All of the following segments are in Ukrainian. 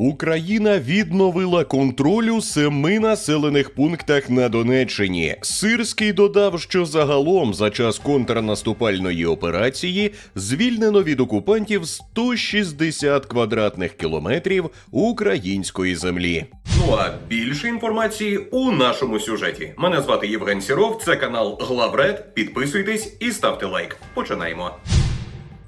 Україна відновила контроль у семи населених пунктах на Донеччині. Сирський додав, що загалом за час контрнаступальної операції звільнено від окупантів 160 квадратних кілометрів української землі. Ну а більше інформації у нашому сюжеті. Мене звати Євген Сіров. Це канал Главред. Підписуйтесь і ставте лайк. Починаємо.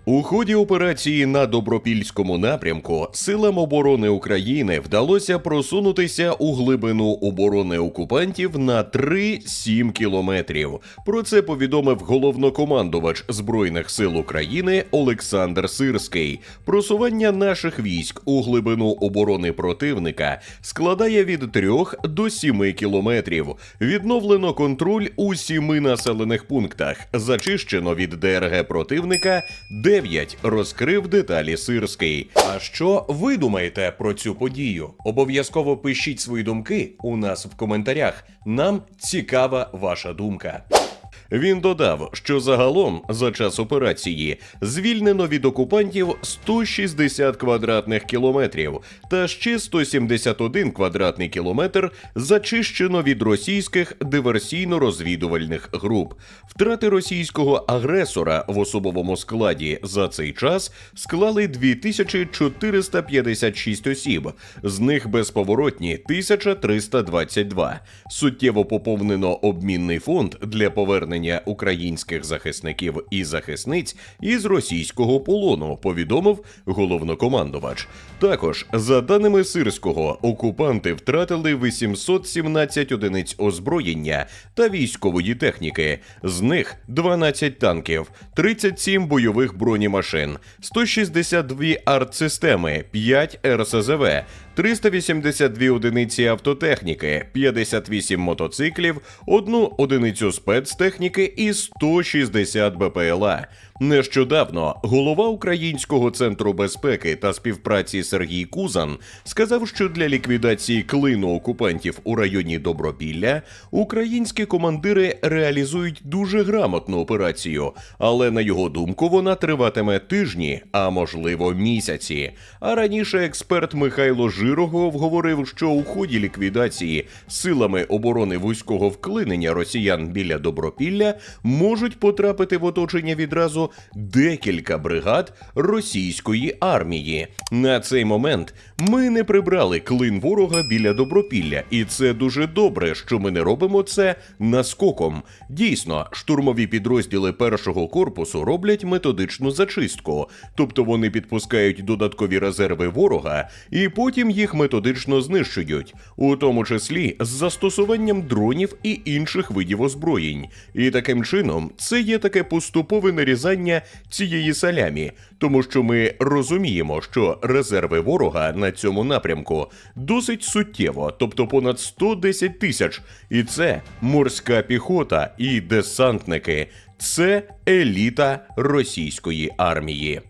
У ході операції на добропільському напрямку силам оборони України вдалося просунутися у глибину оборони окупантів на 3-7 кілометрів. Про це повідомив головнокомандувач збройних сил України Олександр Сирський. Просування наших військ у глибину оборони противника складає від 3 до 7 кілометрів. Відновлено контроль у сіми населених пунктах. Зачищено від ДРГ противника 9. Розкрив деталі Сирський. А що ви думаєте про цю подію? Обов'язково пишіть свої думки у нас в коментарях. Нам цікава ваша думка. Він додав, що загалом за час операції звільнено від окупантів 160 квадратних кілометрів, та ще 171 квадратний кілометр зачищено від російських диверсійно-розвідувальних груп. Втрати російського агресора в особовому складі за цей час склали 2456 осіб, з них безповоротні 1322. Суттєво поповнено обмінний фонд для повернення українських захисників і захисниць із російського полону, повідомив головнокомандувач. Також, за даними Сирського, окупанти втратили 817 одиниць озброєння та військової техніки, з них 12 танків, 37 бойових бронемашин, 162 артсистеми, 5 РСЗВ, 382 одиниці автотехніки, 58 мотоциклів, одну одиницю спецтехніки і 160 БПЛА. Нещодавно голова Українського центру безпеки та співпраці Сергій Кузан сказав, що для ліквідації клину окупантів у районі Добропілля українські командири реалізують дуже грамотну операцію, але на його думку вона триватиме тижні, а можливо місяці. А раніше експерт Михайло Жирогов говорив, що у ході ліквідації силами оборони вузького вклинення росіян біля Добропілля можуть потрапити в оточення відразу декілька бригад російської армії. На цей момент ми не прибрали клин ворога біля Добропілля, і це дуже добре, що ми не робимо це наскоком. Дійсно, штурмові підрозділи першого корпусу роблять методичну зачистку, тобто вони підпускають додаткові резерви ворога і потім їх методично знищують, у тому числі з застосуванням дронів і інших видів озброєнь. І таким чином це є таке поступове нарізання цієї салямі, тому що ми розуміємо, що резерви ворога на цьому напрямку досить суттєво, тобто понад 110 тисяч, і це морська піхота і десантники. Це еліта російської армії.